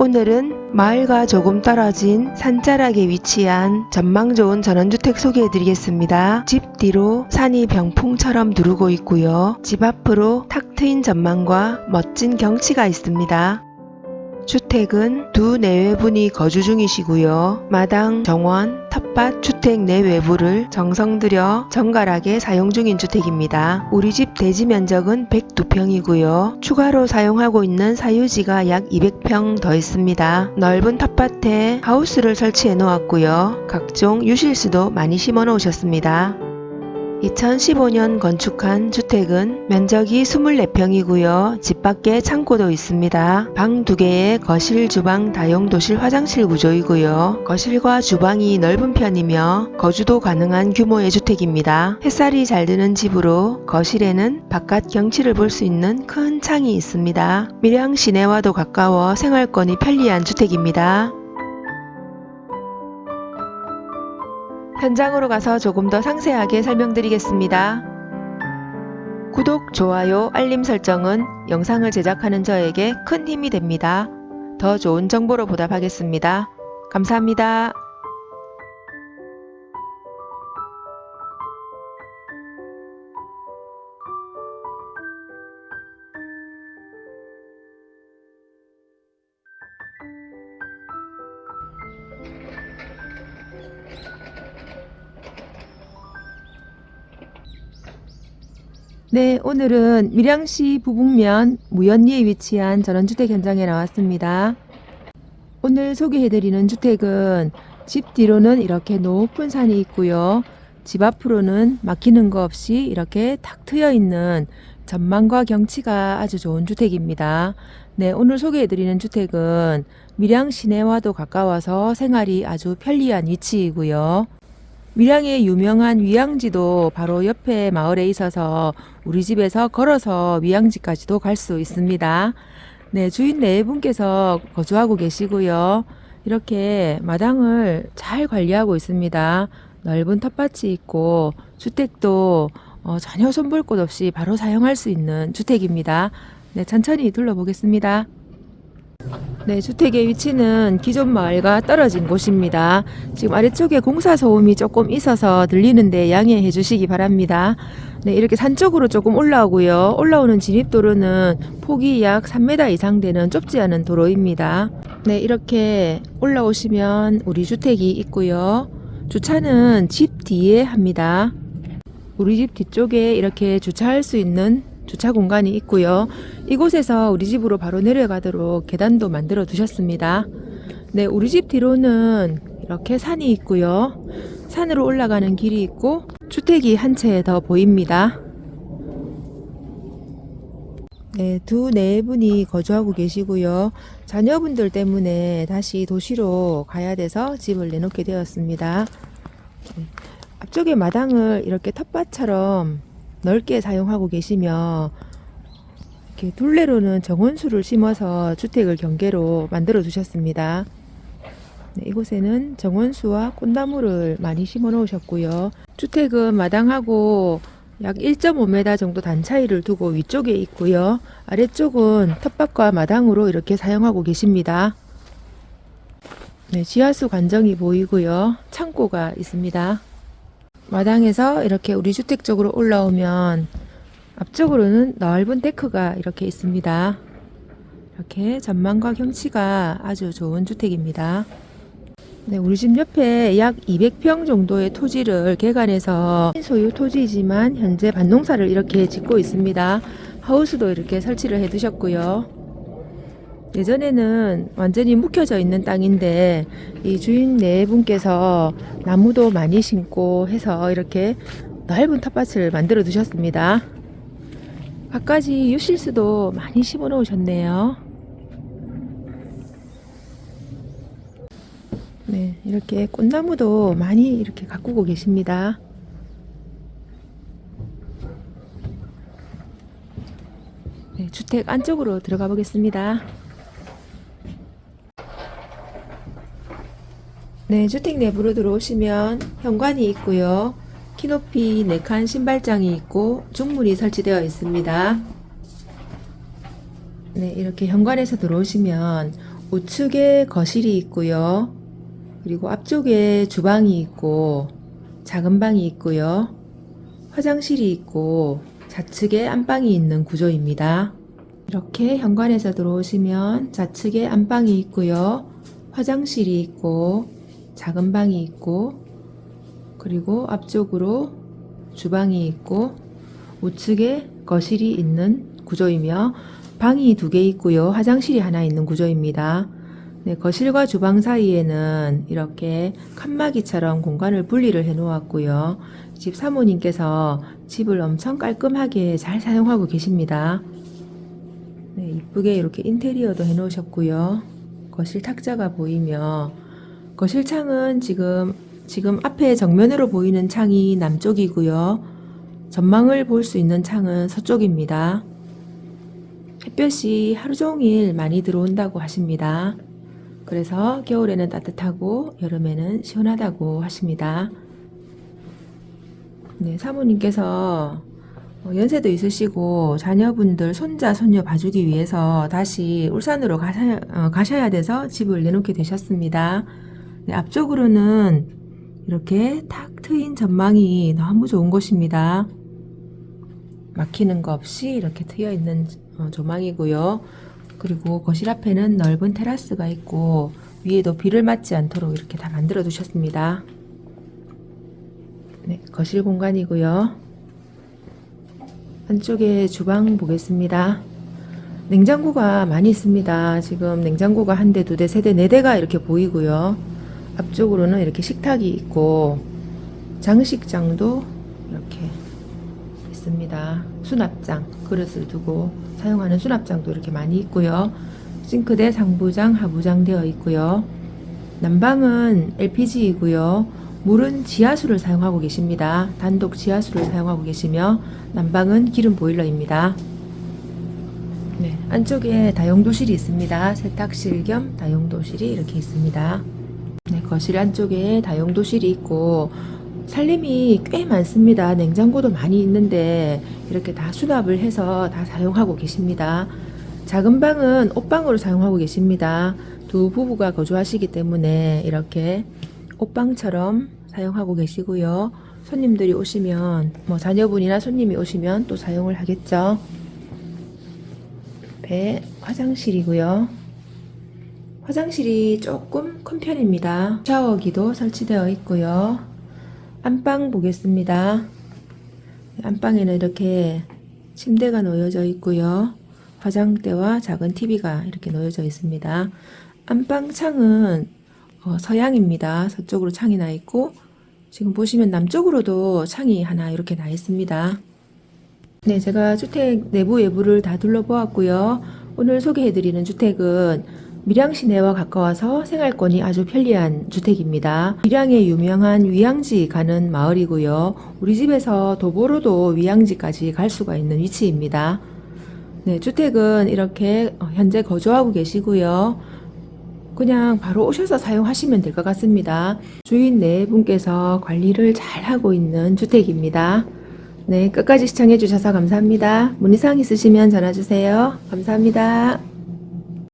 오늘은 마을과 조금 떨어진 산자락에 위치한 전망 좋은 전원주택 소개해 드리겠습니다. 집 뒤로 산이 병풍처럼 두르고 있고요. 집 앞으로 탁 트인 전망과 멋진 경치가 있습니다. 주택은 두 내외분이 거주 중이시고요. 마당, 정원, 텃밭, 주택 내외부를 정성 들여 정갈하게 사용 중인 주택입니다. 우리 집 대지 면적은 102평이고요. 추가로 사용하고 있는 사유지가 약 200평 더 있습니다. 넓은 텃밭에 하우스를 설치해 놓았고요. 각종 유실수도 많이 심어 놓으셨습니다. 2015년 건축한 주택은 면적이 24평이고요. 집 밖에 창고도 있습니다. 방두 개에 거실, 주방, 다용 도실, 화장실 구조이고요. 거실과 주방이 넓은 편이며 거주도 가능한 규모의 주택입니다. 햇살이 잘 드는 집으로 거실에는 바깥 경치를 볼 수 있는 큰 창이 있습니다. 밀양 시내와도 가까워 생활권이 편리한 주택입니다. 현장으로 가서 조금 더 상세하게 설명드리겠습니다. 구독, 좋아요, 알림 설정은 영상을 제작하는 저에게 큰 힘이 됩니다. 더 좋은 정보로 보답하겠습니다. 감사합니다. 네, 오늘은 밀양시 부북면 무연리에 위치한 전원주택 현장에 나왔습니다. 오늘 소개해드리는 주택은 집 뒤로는 이렇게 높은 산이 있고요. 집 앞으로는 막히는 거 없이 이렇게 탁 트여 있는 전망과 경치가 아주 좋은 주택입니다. 네, 오늘 소개해드리는 주택은 밀양 시내와도 가까워서 생활이 아주 편리한 위치이고요. 밀양의 유명한 위양지도 바로 옆에 마을에 있어서 우리 집에서 걸어서 위양지까지도 갈 수 있습니다. 네, 주인 네 분께서 거주하고 계시고요. 이렇게 마당을 잘 관리하고 있습니다. 넓은 텃밭이 있고 주택도 어, 전혀 손볼 곳 없이 바로 사용할 수 있는 주택입니다. 네, 천천히 둘러보겠습니다. 네, 주택의 위치는 기존 마을과 떨어진 곳입니다. 지금 아래쪽에 공사 소음이 조금 있어서 들리는데 양해해 주시기 바랍니다. 네, 이렇게 산 쪽으로 조금 올라오고요. 올라오는 진입도로는 폭이 약 3m 이상 되는 좁지 않은 도로입니다. 네, 이렇게 올라오시면 우리 주택이 있고요. 주차는 집 뒤에 합니다. 우리 집 뒤쪽에 이렇게 주차할 수 있는 주차 공간이 있고요. 이곳에서 우리 집으로 바로 내려가도록 계단도 만들어 두셨습니다. 네, 우리 집 뒤로는 이렇게 산이 있고요. 산으로 올라가는 길이 있고 주택이 한 채 더 보입니다. 네, 두 네 분이 거주하고 계시고요. 자녀분들 때문에 다시 도시로 가야 돼서 집을 내놓게 되었습니다. 네, 앞쪽에 마당을 이렇게 텃밭처럼 넓게 사용하고 계시며 이렇게 둘레로는 정원수를 심어서 주택을 경계로 만들어 두셨습니다. 네, 이곳에는 정원수와 꽃나무를 많이 심어 놓으셨고요. 주택은 마당하고 약 1.5m 정도 단 차이를 두고 위쪽에 있고요. 아래쪽은 텃밭과 마당으로 이렇게 사용하고 계십니다. 네, 지하수 관정이 보이고요. 창고가 있습니다. 마당에서 이렇게 우리 주택 쪽으로 올라오면 앞쪽으로는 넓은 데크가 이렇게 있습니다. 이렇게 전망과 경치가 아주 좋은 주택입니다. 네, 우리 집 옆에 약 200평 정도의 토지를 개간해서 소유 토지이지만 현재 밭농사를 이렇게 짓고 있습니다. 하우스도 이렇게 설치를 해 두셨고요. 예전에는 완전히 묵혀져 있는 땅인데 이 주인 네 분께서 나무도 많이 심고 해서 이렇게 넓은 텃밭을 만들어 두셨습니다. 갖가지 유실수도 많이 심어 놓으셨네요. 네, 이렇게 꽃나무도 많이 이렇게 가꾸고 계십니다. 네, 주택 안쪽으로 들어가 보겠습니다. 네, 주택 내부로 들어오시면 현관이 있고요. 키높이 4칸 신발장이 있고 중문이 설치되어 있습니다. 네, 이렇게 현관에서 들어오시면 우측에 거실이 있고요. 그리고 앞쪽에 주방이 있고 작은 방이 있고요. 화장실이 있고 좌측에 안방이 있는 구조입니다. 이렇게 현관에서 들어오시면 좌측에 안방이 있고요. 화장실이 있고 작은 방이 있고 그리고 앞쪽으로 주방이 있고 우측에 거실이 있는 구조이며 방이 두 개 있고요. 화장실이 하나 있는 구조입니다. 네, 거실과 주방 사이에는 이렇게 칸막이처럼 공간을 분리를 해 놓았고요. 집 사모님께서 집을 엄청 깔끔하게 잘 사용하고 계십니다. 네, 이쁘게 이렇게 인테리어도 해 놓으셨고요. 거실 탁자가 보이며 거실 창은 지금 지금 앞에 정면으로 보이는 창이 남쪽이고요. 전망을 볼 수 있는 창은 서쪽입니다. 햇볕이 하루 종일 많이 들어온다고 하십니다. 그래서 겨울에는 따뜻하고 여름에는 시원하다고 하십니다. 네, 사모님께서 어, 연세도 있으시고 자녀분들 손자 손녀 봐주기 위해서 다시 울산으로 가셔야, 어, 가셔야 돼서 집을 내놓게 되셨습니다. 네, 앞쪽으로는 이렇게 탁 트인 전망이 너무 좋은 곳입니다. 막히는 거 없이 이렇게 트여 있는 어, 조망이고요. 그리고 거실 앞에는 넓은 테라스가 있고 위에도 비를 맞지 않도록 이렇게 다 만들어 두셨습니다. 네, 거실 공간이고요. 안쪽에 주방 보겠습니다. 냉장고가 많이 있습니다. 지금 냉장고가 한 대, 두 대, 세 대, 네 대가 이렇게 보이고요. 앞쪽으로는 이렇게 식탁이 있고 장식장도 이렇게 있습니다. 수납장, 그릇을 두고 사용하는 수납장도 이렇게 많이 있고요. 싱크대 상부장, 하부장 되어 있고요. 난방은 LPG이고요. 물은 지하수를 사용하고 계십니다. 단독 지하수를 사용하고 계시며 난방은 기름 보일러입니다. 네, 안쪽에 다용도실이 있습니다. 세탁실 겸 다용도실이 이렇게 있습니다. 네, 거실 안쪽에 다용도실이 있고 살림이 꽤 많습니다. 냉장고도 많이 있는데 이렇게 다 수납을 해서 다 사용하고 계십니다. 작은 방은 옷방으로 사용하고 계십니다. 두 부부가 거주하시기 때문에 이렇게 옷방처럼 사용하고 계시고요. 손님들이 오시면 뭐 자녀분이나 손님이 오시면 또 사용을 하겠죠. 배 화장실이고요. 화장실이 조금 큰 편입니다. 샤워기도 설치되어 있고요. 안방 보겠습니다. 안방에는 이렇게 침대가 놓여져 있고요. 화장대와 작은 TV가 이렇게 놓여져 있습니다. 안방 창은 어, 서양입니다. 서쪽으로 창이 나 있고 지금 보시면 남쪽으로도 창이 하나 이렇게 나 있습니다. 네, 제가 주택 내부 외부를 다 둘러보았고요. 오늘 소개해드리는 주택은 밀양 시내와 가까워서 생활권이 아주 편리한 주택입니다. 밀양에 유명한 위양지 가는 마을이고요. 우리 집에서 도보로도 위양지까지 갈 수가 있는 위치입니다. 네, 주택은 이렇게 어, 현재 거주하고 계시고요. 그냥 바로 오셔서 사용하시면 될 것 같습니다. 주인 네 분께서 관리를 잘 하고 있는 주택입니다. 네, 끝까지 시청해 주셔서 감사합니다. 문의사항 있으시면 전화 주세요. 감사합니다.